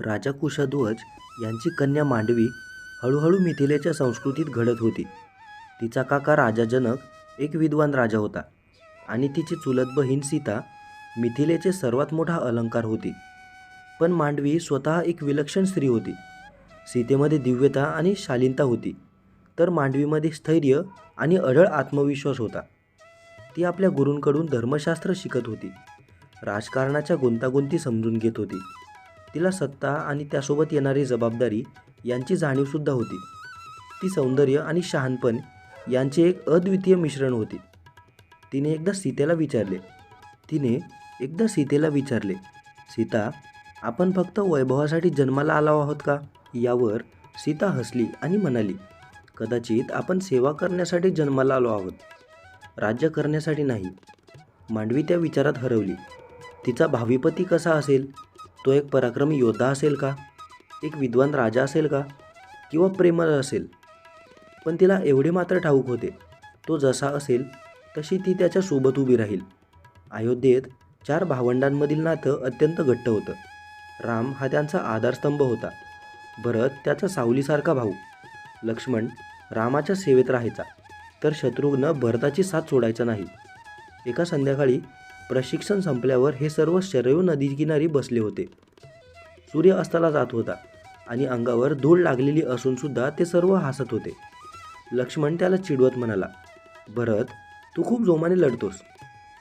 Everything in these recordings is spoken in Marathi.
राजा कुशध्वज यांची कन्या मांडवी हळूहळू मिथिलेच्या संस्कृतीत घडत होती. तिचा काका राजा जनक एक विद्वान राजा होता आणि तिची चुलत बहीण सीता मिथिलेचे सर्वात मोठा अलंकार होती. पण मांडवी स्वतः एक विलक्षण स्त्री होती. सीतेमध्ये दिव्यता आणि शालीनता होती तर मांडवीमध्ये स्थैर्य आणि अढळ आत्मविश्वास होता. ती आपल्या गुरूंकडून धर्मशास्त्र शिकत होती. राजकारणाच्या गुंतागुंती समजून घेत होती. तिला सत्ता आणि त्यासोबत येणारी जबाबदारी यांची जाणीवसुद्धा होती. ती सौंदर्य आणि शहाणपण यांचे एक अद्वितीय मिश्रण होते. तिने एकदा सीतेला विचारले. तिने एकदा सीतेला विचारले सीता आपण फक्त वैभवासाठी जन्माला आलो आहोत का? यावर सीता हसली आणि म्हणाली कदाचित आपण सेवा करण्यासाठी जन्माला आलो आहोत. राज्य करण्यासाठी नाही. मांडवी त्या विचारात हरवली तिचा भावीपती कसा असेल? तो एक पराक्रमी योद्धा असेल का? एक विद्वान राजा असेल का? किंवा प्रेमळ असेल? पण तिला एवढे मात्र ठाऊक होते. तो जसा असेल तशी ती त्याच्यासोबत उभी राहील. अयोध्येत चार भावंडांमधील नातं अत्यंत घट्ट होतं. राम हा त्यांचा आधारस्तंभ होता. भरत त्याचा सावलीसारखा भाऊ. लक्ष्मण रामाच्या सेवेत राहायचा. तर शत्रुघ्न भरताची साथ सोडायचा नाही. एका संध्याकाळी प्रशिक्षण संपल्यावर हे सर्व शरयू नदीकिनारी बसले होते. सूर्य अस्ताला जात होता आणि अंगावर धूळ लागलेली असूनसुद्धा ते सर्व हसत होते. लक्ष्मण त्याला चिडवत म्हणाला भरत तू खूप जोमाने लढतोस.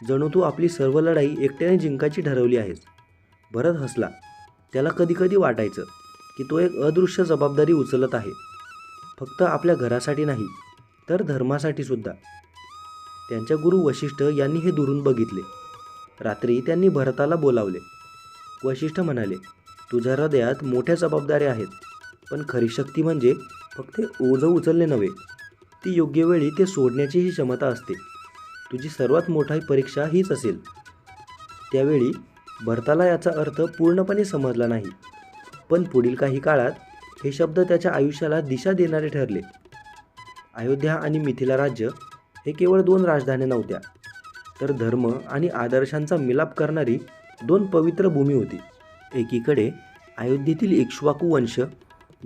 जणू तू आपली सर्व लढाई एकट्याने जिंकायची ठरवली आहेस. भरत हसला. त्याला कधीकधी वाटायचं की तो एक अदृश्य जबाबदारी उचलत आहे. फक्त आपल्या घरासाठी नाही तर धर्मासाठी सुद्धा. त्यांच्या गुरु वशिष्ठ यांनी हे दुरून बघितले. रात्री त्यांनी भरताला बोलावले. वशिष्ठ म्हणाले तुझ्या हृदयात मोठ्या जबाबदाऱ्या आहेत पण खरी शक्ती म्हणजे फक्त ओझं उचलणे नव्हे. ती योग्य वेळी ते सोडण्याची ही क्षमता असते. तुझी सर्वात मोठी परीक्षा हीच असेल. त्यावेळी भरताला याचा अर्थ पूर्णपणे समजला नाही पण पुढील काही काळात हे शब्द त्याच्या आयुष्याला दिशा देणारे ठरले. अयोध्या आणि मिथिला राज्य हे केवळ दोन राजधान्या नव्हत्या तर धर्म आणि आदर्शांचा मिलाप करणारी दोन पवित्र भूमी होती. एकीकडे अयोध्येतील इक्ष्वाकू वंश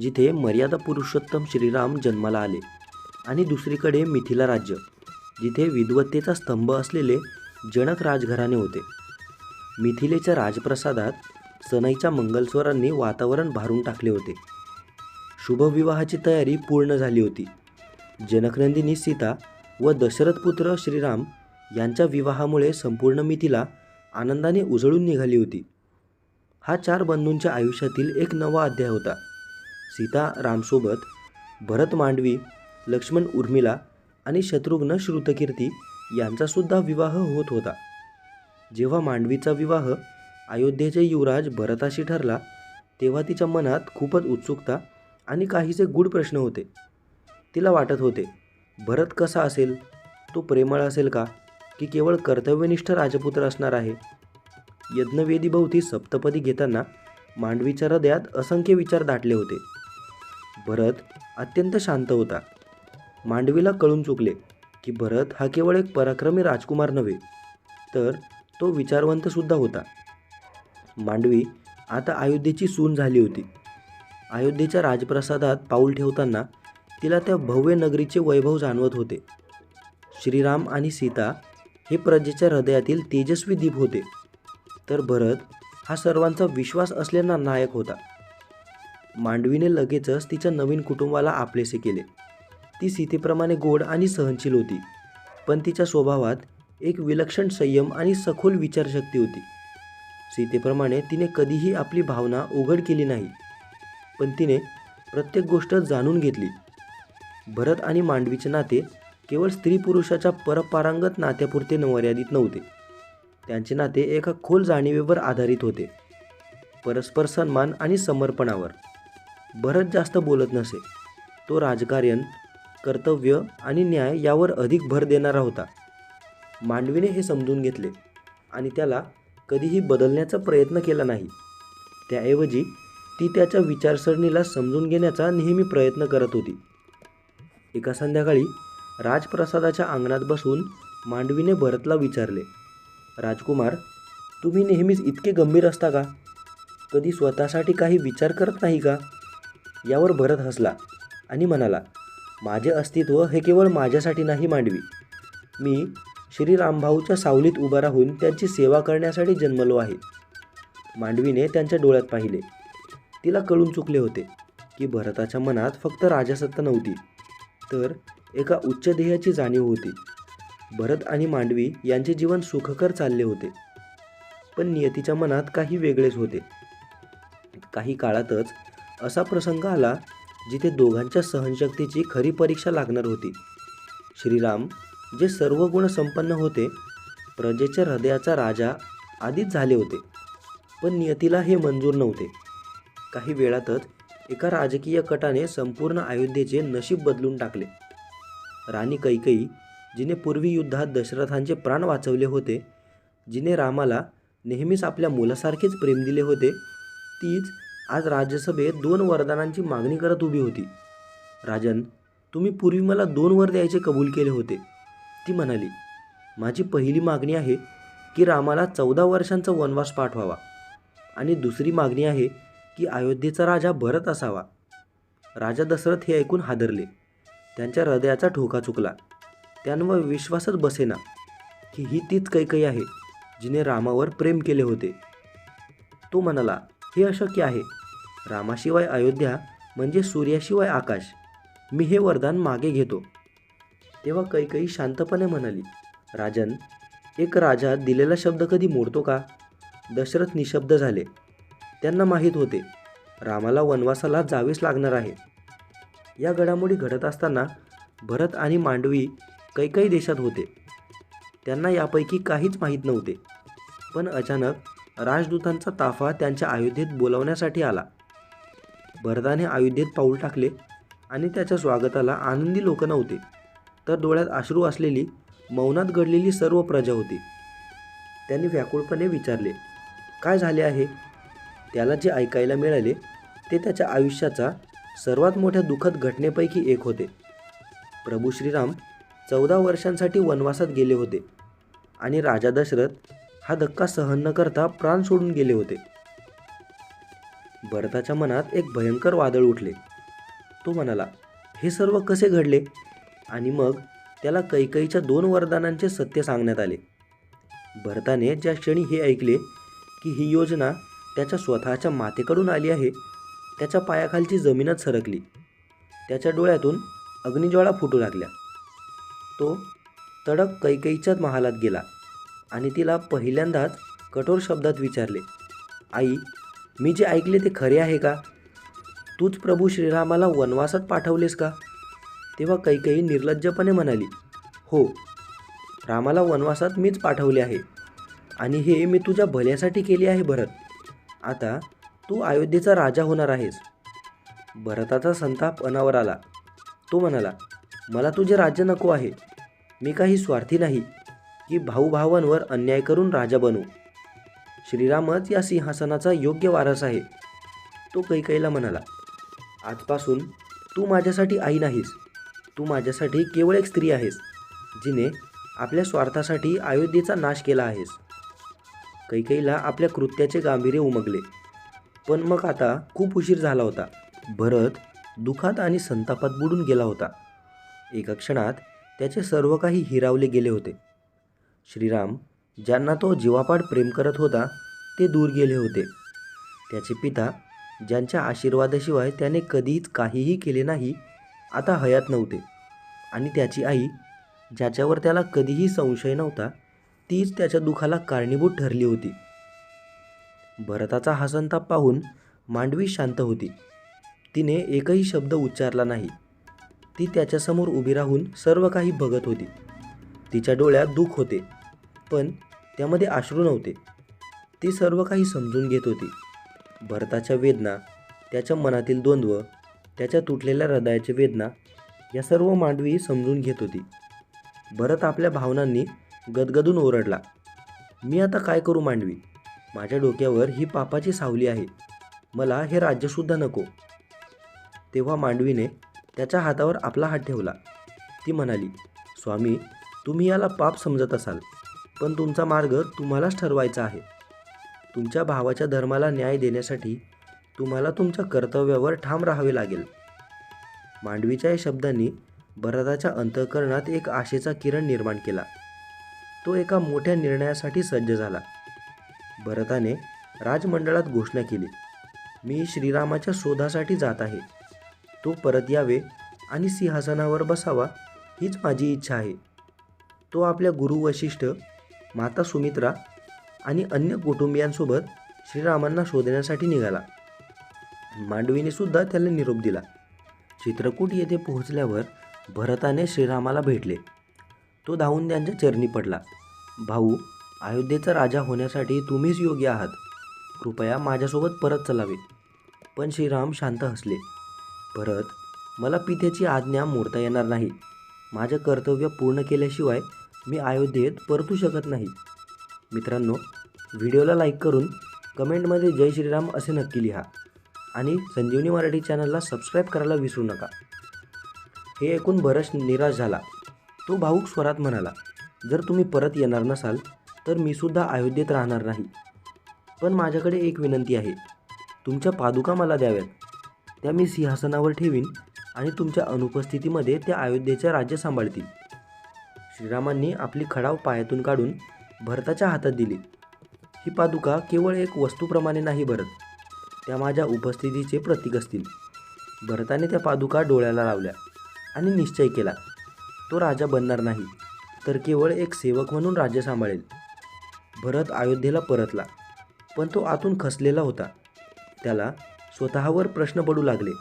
जिथे मर्यादा पुरुषोत्तम श्रीराम जन्माला आले आणि दुसरीकडे मिथिला राज्य जिथे विद्वत्तेचा स्तंभ असलेले जनक राजघराणे होते. मिथिलेच्या राजप्रसादात सनईच्या मंगलस्वरांनी वातावरण भारून टाकले होते. शुभविवाहाची तयारी पूर्ण झाली होती. जनकनंदिनी सीता व दशरथपुत्र श्रीराम यांच्या विवाहामुळे संपूर्ण मितीला आनंदाने उजळून निघाली होती. हा चार बंधूंच्या आयुष्यातील एक नवा अध्याय होता. सीता रामसोबत भरत मांडवी लक्ष्मण उर्मिला आणि शत्रुघ्न श्रुतकीर्ती यांचासुद्धा विवाह होत होता. जेव्हा मांडवीचा विवाह अयोध्येचे युवराज भरताशी ठरला तेव्हा तिच्या मनात खूपच उत्सुकता आणि काहीसे गूढ प्रश्न होते. तिला वाटत होते भरत कसा असेल? तो प्रेमळ असेल का? की केवळ कर्तव्यनिष्ठ राजपुत्र असणार आहे. यज्ञवेदीभोवती सप्तपदी घेताना मांडवीच्या हृदयात असंख्य विचार दाटले होते. भरत अत्यंत शांत होता. मांडवीला कळून चुकले की भरत हा केवळ एक पराक्रमी राजकुमार नव्हे तर तो विचारवंतसुद्धा होता. मांडवी आता अयोध्येची सून झाली होती. अयोध्येच्या राजप्रसादात पाऊल ठेवताना तिला त्या भव्य नगरीचे वैभव जाणवत होते. श्रीराम आणि सीता हे प्रजेच्या हृदयातील तेजस्वी दीप होते. तर भरत हा सर्वांचा विश्वास असलेला नायक होता. मांडवीने लगेचच तिच्या नवीन कुटुंबाला आपलेसे केले. ती सीतेप्रमाणे गोड आणि सहनशील होती. पण तिच्या स्वभावात एक विलक्षण संयम आणि सखोल विचारशक्ती होती. सीतेप्रमाणे तिने कधीही आपली भावना उघड केली नाही. पण तिने प्रत्येक गोष्ट जाणून घेतली. भरत आणि मांडवीचे नाते केवळ स्त्री पुरुषाच्या परपारंगत नात्यापुरते मर्यादित नव्हते. त्यांचे नाते एका खोल जाणीवेवर आधारित होते. परस्पर सन्मान आणि समर्पणावर. भरत जास्त बोलत नसे. तो राजकारण कर्तव्य आणि न्याय यावर अधिक भर देणारा होता. मांडवीने हे समजून घेतले आणि त्याला कधीही बदलण्याचा प्रयत्न केला नाही. त्याऐवजी ती त्याच्या विचारसरणीला समजून घेण्याचा नेहमी प्रयत्न करत होती. एका संध्याकाळी राजप्रसादाच्या अंगणात बसून मांडवीने भरतला विचारले राजकुमार तुम्ही नेहमीच इतके गंभीर असता का? कधी स्वतःसाठी काही विचार करत नाही का? यावर भरत हसला आणि म्हणाला माझे अस्तित्व हे केवळ माझ्यासाठी नाही मांडवी. मी श्री रामभाऊच्या सावलीत उभा राहून त्यांची सेवा करण्यासाठी जन्मलो आहे. मांडवीने त्यांच्या डोळ्यात पाहिले. तिला कळून चुकले होते की भरताच्या मनात फक्त राजसत्ता नव्हती. तर एका उच्च ध्येयाची जाणीव होती. भरत आणि मांडवी यांचे जीवन सुखकर चालले होते. पण नियतीच्या मनात काही वेगळेच होते. काही काळातच असा प्रसंग आला जिथे दोघांच्या सहनशक्तीची खरी परीक्षा लागणार होती. श्रीराम जे सर्व गुण संपन्न होते प्रजेच्या हृदयाचा राजा आधीच झाले होते. पण नियतीला हे मंजूर नव्हते. काही वेळातच एका राजकीय कटाने संपूर्ण अयोध्येचे नशीब बदलून टाकले. राणी कैकई जिने पूर्वी युद्धात दशरथांचे प्राण वाचवले होते जिने रामाला नेहमीच आपल्या मुलासारखेच प्रेम दिले होते तीच आज राज्यसभेत दोन वरदानांची मागणी करत उभी होती. राजन तुम्ही पूर्वी मला दोन वर द्यायचे कबूल केले होते. ती म्हणाली माझी पहिली मागणी आहे की रामाला चौदा वर्षांचा वनवास पाठवावा आणि दुसरी मागणी आहे की अयोध्येचा राजा भरत असावा. राजा दशरथ हे ऐकून हादरले. त्यांच्या हृदयाचा ठोका चुकला. त्यांवर विश्वासच बसेना की ही तीच कैकई आहे जिने रामावर प्रेम केले होते. तो म्हणाला हे अशक्य आहे? रामाशिवाय अयोध्या म्हणजे सूर्याशिवाय आकाश. मी हे वरदान मागे घेतो. तेव्हा कैकई शांतपणे म्हणाली राजन एक राजा दिलेला शब्द कधी मोडतो का? दशरथ निशब्द झाले. त्यांना माहीत होते. रामाला वनवासाला जावेच लागणार आहे. या घडामोडी घडत असताना भरत आणि मांडवी कैकई देशात होते. त्यांना यापैकी काहीच माहीत नव्हते. पण अचानक राजदूतांचा ताफा त्यांच्या अयोध्येत बोलावण्यासाठी आला. भरताने अयोध्येत पाऊल टाकले आणि त्याच्या स्वागताला आनंदी लोक नव्हते. तर डोळ्यात अश्रू असलेली मौनात घडलेली सर्व प्रजा होती. त्यांनी व्याकुळपणे विचारले काय झाले आहे? त्याला जे ऐकायला मिळाले ते त्याच्या आयुष्याचा सर्वात मोठ्या दुःखद घटनेपैकी एक होते. प्रभू श्रीराम चौदा वर्षांसाठी वनवासात गेले होते आणि राजा दशरथ हा धक्का सहन न करता प्राण सोडून गेले होते. भरताच्या मनात एक भयंकर वादळ उठले. तो म्हणाला हे सर्व कसे घडले? आणि मग त्याला कैकईच्या दोन वरदानांचे सत्य सांगण्यात आले. भरताने ज्या क्षणी हे ऐकले की ही योजना त्याच्या स्वतःच्या मातेकडून आली आहे त्याच्या पायाखालची जमीनच सरकली. त्याच्या डोळ्यातून अग्निज्वाळा फुटू लागल्या. तो तडक कैकईच्याच महालात गेला आणि तिला पहिल्यांदाच कठोर शब्दात विचारले आई मी जे ऐकले ते खरे आहे का? तूच प्रभू श्रीरामाला वनवासात पाठवलेस का? तेव्हा कैकई निर्लज्जपणे म्हणाली हो रामाला वनवासात मीच पाठवले आहे आणि हे मी तुझ्या भल्यासाठी केले आहे भरत. आता तू अयोध्येचा राजा होणार आहेस. भरताचा संताप अनावर आला. तो म्हणाला मला तुझे राज्य नको आहे. मी काही स्वार्थी नाही. की भाऊभावांवर अन्याय करून राजा बनू. श्रीरामच या सिंहासनाचा योग्य वारस आहे. तो कैकईला म्हणाला आजपासून तू माझ्यासाठी आई नाहीस. तू माझ्यासाठी केवळ एक स्त्री आहेस जिने आपल्या स्वार्थासाठी अयोध्येचा नाश केला आहेस. कैकईला आपल्या कृत्याचे गांभीर्य उमगले. पण मग आता खूप उशीर झाला होता. भरत दुखात आणि संतापात बुडून गेला होता. एका क्षणात त्याचे सर्व काही हिरावले गेले होते. श्रीराम ज्यांना तो जीवापाड प्रेम करत होता ते दूर गेले होते. त्याचे पिता ज्यांच्या आशीर्वादाशिवाय त्याने कधीच काहीही केले नाही आता हयात नव्हते. आणि त्याची आई ज्याच्यावर त्याला कधीही संशय नव्हता तीच त्याच्या दुखाला कारणीभूत ठरली होती. भरताचा हा संताप पाहून मांडवी शांत होती. तिने एकही शब्द उच्चारला नाही. ती त्याच्यासमोर उभी राहून सर्व काही बघत होती. तिच्या डोळ्यात दुःख होते पण त्यामध्ये अश्रू नव्हते. ती सर्व काही समजून घेत होती. भरताच्या वेदना त्याच्या मनातील द्वंद्व त्याच्या तुटलेल्या हृदयाची वेदना या सर्व मांडवी समजून घेत होती. भरत आपल्या भावनांनी गदगदून ओरडला मी आता काय करू मांडवी? माझ्या डोक्यावर ही पापाची सावली आहे. मला हे राज्यसुद्धा नको. तेव्हा मांडवीने त्याच्या हातावर आपला हात ठेवला. ती म्हणाली स्वामी तुम्ही याला पाप समजत असाल पण तुमचा मार्ग तुम्हालाच ठरवायचा आहे. तुमच्या भावाच्या धर्माला न्याय देण्यासाठी तुम्हाला तुमच्या कर्तव्यावर ठाम राहावे लागेल. मांडवीच्या या शब्दांनी भरताच्या अंतःकरणात एक आशेचा किरण निर्माण केला. तो एका मोठ्या निर्णयासाठी सज्ज झाला. भरताने राजमंडळात घोषणा केली. मी श्रीरामाच्या शोधासाठी जात आहे. तो परत यावे आणि सिंहासनावर बसावा हीच माझी इच्छा आहे. तो आपल्या गुरु वशिष्ठ माता सुमित्रा आणि अन्य कुटुंबियांसोबत श्रीरामांना शोधण्यासाठी निघाला. मांडवीने सुद्धा त्याला निरोप दिला. चित्रकूट येथे पोहोचल्यावर भरताने श्रीरामाला भेटले. तो धावून त्यांच्या चरणी पडला. भाऊ अयोध्येचा राजा होण्यासाठी तुम्हीच योग्य आहात. कृपया माझ्यासोबत परत चलावे पण श्रीराम शांत हसले. परत मला पित्याची आज्ञा मोडता येणार नाही. माझं कर्तव्य पूर्ण केल्याशिवाय मी अयोध्येत परतू शकत नाही. मित्रांनो व्हिडिओला लाईक करून कमेंटमध्ये जय श्रीराम असे नक्की लिहा. आणि संजीवनी मराठी चॅनलला सबस्क्राईब करायला विसरू नका. हे ऐकून बरंच निराश झाला. तो भाऊक स्वरात म्हणाला जर तुम्ही परत येणार नसाल तर मी सुद्धा अयोध्येत राहणार नाही. पण माझ्याकडे एक विनंती आहे. तुमच्या पादुका मला द्याव्यात. त्या मी सिंहासनावर ठेवीन आणि तुमच्या अनुपस्थितीमध्ये त्या अयोध्येचे राज्य सांभाळतील. श्रीरामांनी आपली खडाव पायातून काढून भरताच्या हातात दिली. ही पादुका केवळ एक वस्तूप्रमाणे नाही भरत त्या माझ्या उपस्थितीचे प्रतीक असतील. भरताने त्या पादुका डोळ्याला लावल्या आणि निश्चय केला. तो राजा बनणार नाही तर केवळ एक सेवक म्हणून राज्य सांभाळेल. भरत अयोध्येला परतला. पण तो आतून खसलेला होता. त्याला स्वतःवर प्रश्न पडू लागले.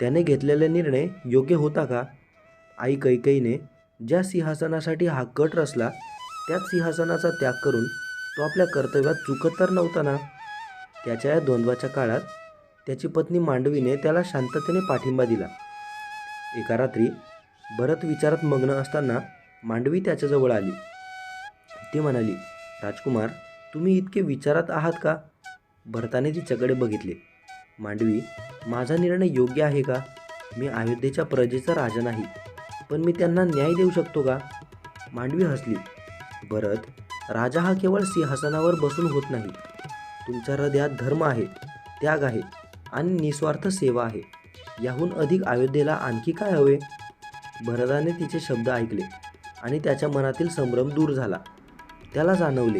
त्याने घेतलेला निर्णय योग्य होता का? आई कैकईने ज्या सिंहासनासाठी हा कट रचला त्याच सिंहासनाचा त्याग करून तो आपल्या कर्तव्यात चुकत तर नव्हता ना? त्याच्या या द्वंद्वाच्या काळात त्याची पत्नी मांडवीने त्याला शांततेने पाठिंबा दिला. एका रात्री भरत विचारात मग्न असताना मांडवी त्याच्याजवळ आली. ती म्हणाली राजकुमार तुम्ही इतके विचारात आहात का? भरताने तिच्याकडे बघितले. मांडवी माझा निर्णय योग्य आहे का? मी अयोध्येच्या प्रजेचा राजा नाही पण मी त्यांना न्याय देऊ शकतो का? मांडवी हसली. भरत राजा हा केवळ सिंहासनावर बसून होत नाही. तुमच्या हृदयात धर्म आहे त्याग आहे आणि निस्वार्थ सेवा आहे. याहून अधिक अयोध्येला आणखी काय हवे? भरताने तिचे शब्द ऐकले आणि त्याच्या मनातील संभ्रम दूर झाला. त्याला जाणवले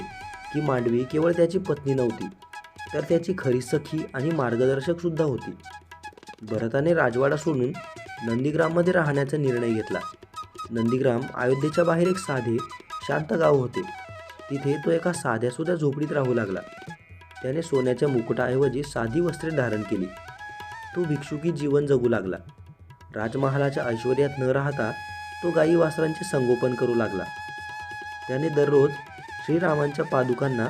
की मांडवी केवळ त्याची पत्नी नव्हती तर त्याची खरी सखी आणि मार्गदर्शक सुद्धा होती. भरताने राजवाडा सोडून नंदीग्राममध्ये राहण्याचा निर्णय घेतला. नंदीग्राम अयोध्येच्या बाहेर एक साधे शांत गाव होते. तिथे तो एका साध्यासुद्धा झोपडीत राहू लागला. त्याने सोन्याच्या मुकुटाऐवजी साधी वस्त्रे धारण केली. तो भिक्षुकी जीवन जगू लागला. राजमहालाच्या ऐश्वर्यात न राहता तो गाई वासरांचे संगोपन करू लागला. त्याने दररोज श्रीरामांच्या पादुकांना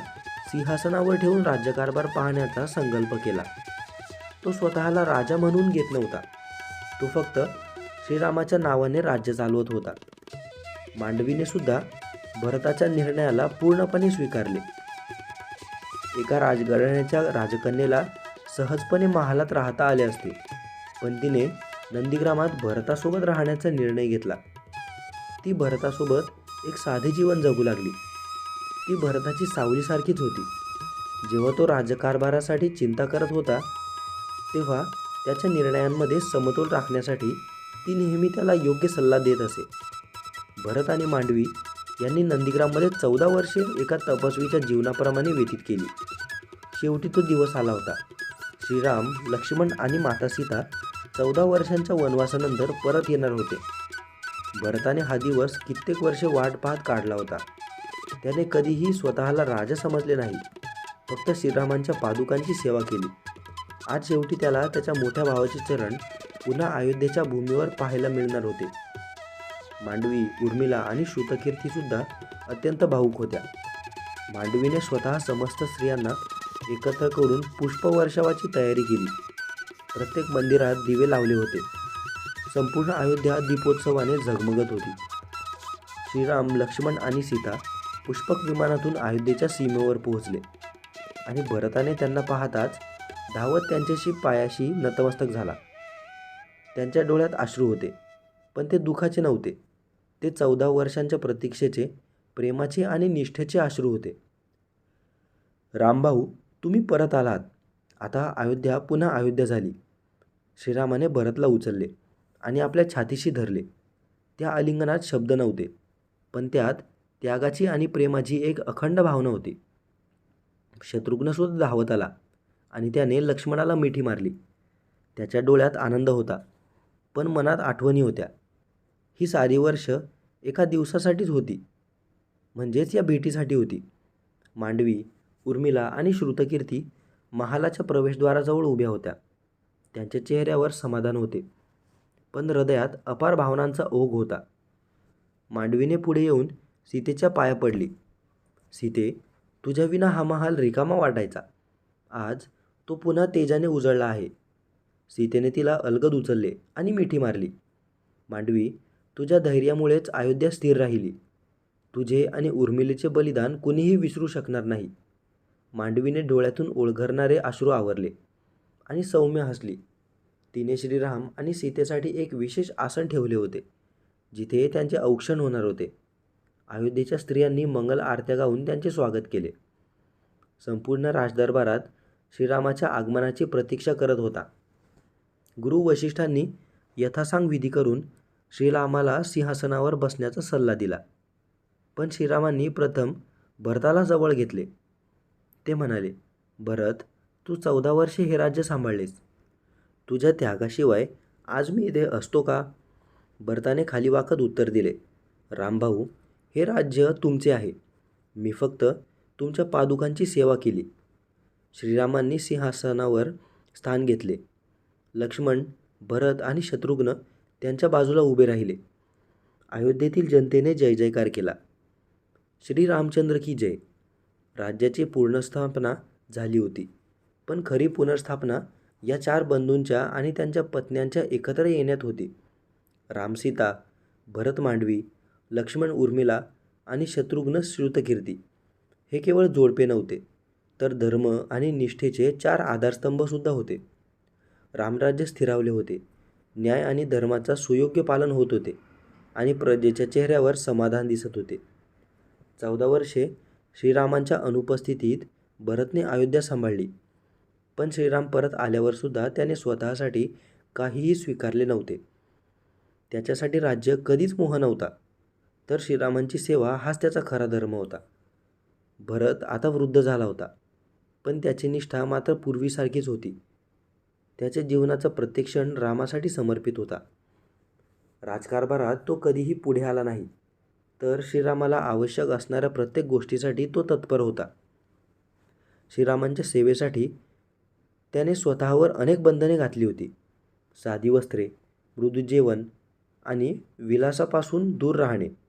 सिंहासनावर ठेवून राज्यकारभार पाहण्याचा संकल्प केला. तो स्वतःला राजा म्हणून घेत नव्हता. तो फक्त श्रीरामाच्या नावाने राज्य चालवत होता. मांडवीने सुद्धा भरताच्या निर्णयाला पूर्णपणे स्वीकारले. एका राजघराण्याच्या राजकन्येला सहजपणे महालात राहता आले असते पण तिने नंदीग्रामात भरतासोबत राहण्याचा निर्णय घेतला. ती भरतासोबत एक साधे जीवन जगू लागली. ती भरताची सावलीसारखीच होती. जेव्हा तो राजकारभारासाठी चिंता करत होता तेव्हा त्याच्या निर्णयांमध्ये समतोल राखण्यासाठी ती नेहमी त्याला योग्य सल्ला देत असे. भरत आणि मांडवी यांनी नंदीग्राममध्ये चौदा वर्षे एका तपस्वीच्या जीवनाप्रमाणे व्यतीत केली. शेवटी तो दिवस आला होता. श्रीराम लक्ष्मण आणि माता सीता चौदा वर्षांच्या वनवासानंतर परत येणार होते. भरताने हा दिवस कित्येक वर्षे वाट पाहत काढला होता. त्याने कधीही स्वतःला राजा समजले नाही. फक्त श्रीरामांच्या पादुकांची सेवा केली. आज शेवटी त्याला त्याच्या मोठ्या भावाचे चरण पुन्हा अयोध्येच्या भूमीवर पाहायला मिळणार होते. मांडवी उर्मिला आणि श्रुतकीर्तीसुद्धा अत्यंत भाऊक होत्या. मांडवीने स्वतः समस्त स्त्रियांना एकत्र करून पुष्पवर्षावाची तयारी केली. प्रत्येक मंदिरात दिवे लावले होते. संपूर्ण अयोध्या दीपोत्सवाने झगमगत होती. श्रीराम लक्ष्मण आणि सीता पुष्पक विमानातून अयोध्येच्या सीमेवर पोहोचले. आणि भरताने त्यांना पाहताच धावत त्यांच्याशी पायाशी नतमस्तक झाला. त्यांच्या डोळ्यात अश्रू होते पण ते दुखाचे नव्हते. ते चौदा वर्षांच्या प्रतीक्षेचे प्रेमाचे आणि निष्ठेचे अश्रू होते. रामभाऊ तुम्ही परत आलात. आता अयोध्या पुन्हा अयोध्या झाली. श्रीरामाने भरतला उचलले आणि आपल्या छातीशी धरले. त्या आलिंगनात शब्द नव्हते पण त्यात त्यागाची आणि प्रेमाची एक अखंड भावना होती. शत्रुघ्नसुद्धा धावत आला आणि त्याने लक्ष्मणाला मिठी मारली. त्याच्या डोळ्यात आनंद होता पण मनात आठवणी होत्या. ही सारी वर्ष एका दिवसासाठीच होती. म्हणजेच या भेटीसाठी होती. मांडवी उर्मिला आणि श्रुतकीर्ती महालाच्या प्रवेशद्वाराजवळ उभ्या होत्या. त्यांच्या चेहऱ्यावर समाधान होते पण हृदयात अपार भावनांचा ओघ होता. मांडवीने पुढे येऊन सीतेच्या पाया पडली. सीते तुझ्या विना हा महाल रिकामा वाटायचा. आज तो पुन्हा तेजाने उजळला आहे. सीतेने तिला अलगद उचलले आणि मिठी मारली. मांडवी तुझ्या धैर्यामुळेच अयोध्या स्थिर राहिली. तुझे आणि उर्मिलेचे बलिदान कुणीही विसरू शकणार नाही. मांडवीने डोळ्यातून ओळघरणारे अश्रू आवरले आणि सौम्य हसली. तिने श्रीराम आणि सीतेसाठी एक विशेष आसन ठेवले होते जिथे त्यांचे औक्षण होणार होते. अयोध्येच्या स्त्रियांनी मंगल आरत्या गाऊन त्यांचे स्वागत केले. संपूर्ण राजदरबारात श्रीरामाच्या आगमनाची प्रतीक्षा करत होता. गुरु वशिष्ठांनी यथासांग विधी करून श्रीरामाला सिंहासनावर बसण्याचा सल्ला दिला. पण श्रीरामांनी प्रथम भरताला जवळ घेतले. ते म्हणाले भरत तू चौदा वर्षे हे राज्य सांभाळलेस. तुझ्या त्यागाशिवाय आज मी इथे असतो का? भरताने खाली वाकत उत्तर दिले रामभाऊ हे राज्य तुमचे आहे. मी फक्त तुमच्या पादुकांची सेवा केली. श्रीरामांनी सिंहासनावर स्थान घेतले. लक्ष्मण भरत आणि शत्रुघ्न त्यांच्या बाजूला उभे राहिले. अयोध्येतील जनतेने जय जयकार केला. श्री रामचंद्र की जय. राज्याची पूर्णस्थापना झाली होती. पण खरी पुनर्स्थापना या चार बंधूंच्या आणि त्यांच्या पत्न्यांच्या एकत्र येण्यात होती. रामसीता भरत मांडवी लक्ष्मण उर्मिला आणि शत्रुघ्न श्रुतकीर्ती. हे केवळ जोडपे नव्हते तर धर्म आणि निष्ठेचे चार आधारस्तंभसुद्धा होते. रामराज्य स्थिरावले होते. न्याय आणि धर्माचा सुयोग्य पालन होत होते आणि प्रजेच्या चेहऱ्यावर समाधान दिसत होते. चौदा वर्षे श्रीरामांच्या अनुपस्थितीत भरतने अयोध्या सांभाळली पण श्रीराम परत आल्यावरसुद्धा त्याने स्वतःसाठी काहीही स्वीकारले नव्हते. त्याच्यासाठी राज्य कधीच मोह नव्हता. तर श्रीरामांची सेवा हाच त्याचा खरा धर्म होता. भरत आता वृद्ध झाला होता पण त्याची निष्ठा मात्र पूर्वीसारखीच होती. त्याच्या जीवनाचा प्रत्येक क्षण रामासाठी समर्पित होता. राजकारभारात तो कधीही पुढे आला नाही तर श्रीरामाला आवश्यक असणाऱ्या प्रत्येक गोष्टीसाठी तो तत्पर होता. श्रीरामांच्या सेवेसाठी त्याने स्वतःवर अनेक बंधने घातली होती. साधी वस्त्रे मृदू जेवण आणि विलासापासून दूर राहणे.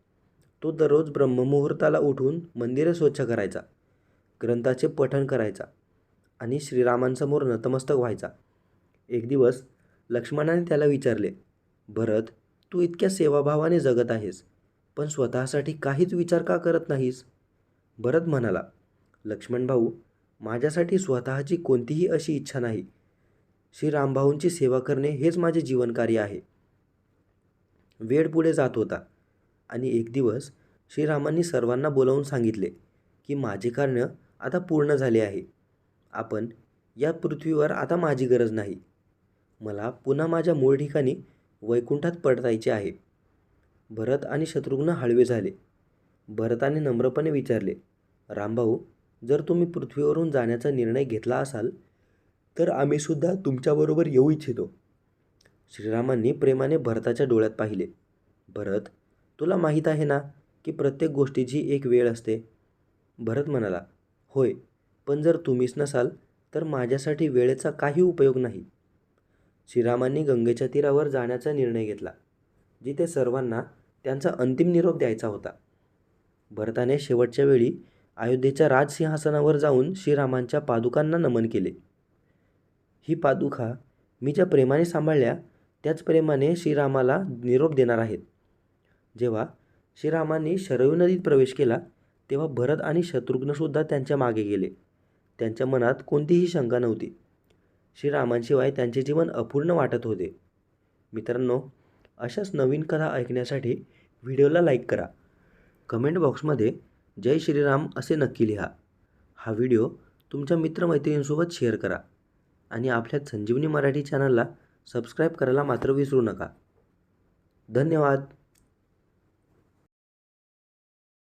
तो दररोज ब्रह्ममुहूर्ताला उठून मंदिरे स्वच्छ करायचा ग्रंथाचे पठण करायचा आणि श्रीरामांसमोर नतमस्तक व्हायचा. एक दिवस लक्ष्मणाने त्याला विचारले भरत तू इतक्या सेवाभावाने जगत आहेस पण स्वतःसाठी काहीच विचार का करत नाहीस? भरत म्हणाला लक्ष्मण भाऊ माझ्यासाठी स्वतःची कोणतीही अशी इच्छा नाही. श्री रामभाऊंची सेवा करणे हेच माझे जीवनकार्य आहे. वेळ पुढे जात होता. आणि एक दिवस श्रीरामांनी सर्वांना बोलावून सांगितले की माझे कार्य आता पूर्ण झाले आहे. आपण या पृथ्वीवर आता माझी गरज नाही. मला पुन्हा माझ्या मूळ ठिकाणी वैकुंठात पडतायचे आहे. भरत आणि शत्रुघ्न हळवे झाले. भरताने नम्रपणे विचारले रामभाऊ जर तुम्ही पृथ्वीवरून जाण्याचा निर्णय घेतला असाल तर आम्हीसुद्धा तुमच्याबरोबर येऊ इच्छितो. श्रीरामांनी प्रेमाने भरताच्या डोळ्यात पाहिले. भरत तुला माहीत आहे ना की प्रत्येक गोष्टीची एक वेळ असते. भरत म्हणाला होय पण जर तुम्हीच नसाल तर माझ्यासाठी वेळेचा काही उपयोग नाही. श्रीरामांनी गंगेच्या तीरावर जाण्याचा निर्णय घेतला जिथे सर्वांना त्यांचा अंतिम निरोप द्यायचा होता. भरताने शेवटच्या वेळी अयोध्येच्या राजसिंहासनावर जाऊन श्रीरामांच्या पादुकांना नमन केले. ही पादुका मी ज्या प्रेमाने सांभाळल्या त्याच प्रेमाने श्रीरामाला निरोप देणार आहेत. जेव्हा श्रीरामांनी शरयू नदीत प्रवेश केला तेव्हा भरत आणि शत्रुघ्नसुद्धा त्यांच्या मागे गेले. त्यांच्या मनात कोणतीही शंका नव्हती. श्रीरामांशिवाय त्यांचे जीवन अपूर्ण वाटत होते. मित्रांनो अशाच नवीन कथा ऐकण्यासाठी व्हिडिओला लाईक करा. कमेंट बॉक्समध्ये जय श्रीराम असे नक्की लिहा. हा व्हिडिओ तुमच्या मित्रमैत्रिणींसोबत शेअर करा आणि आपल्या संजीवनी मराठी चॅनलला सबस्क्राईब करायला मात्र विसरू नका. धन्यवाद.